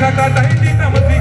लेखका दैनिक नमती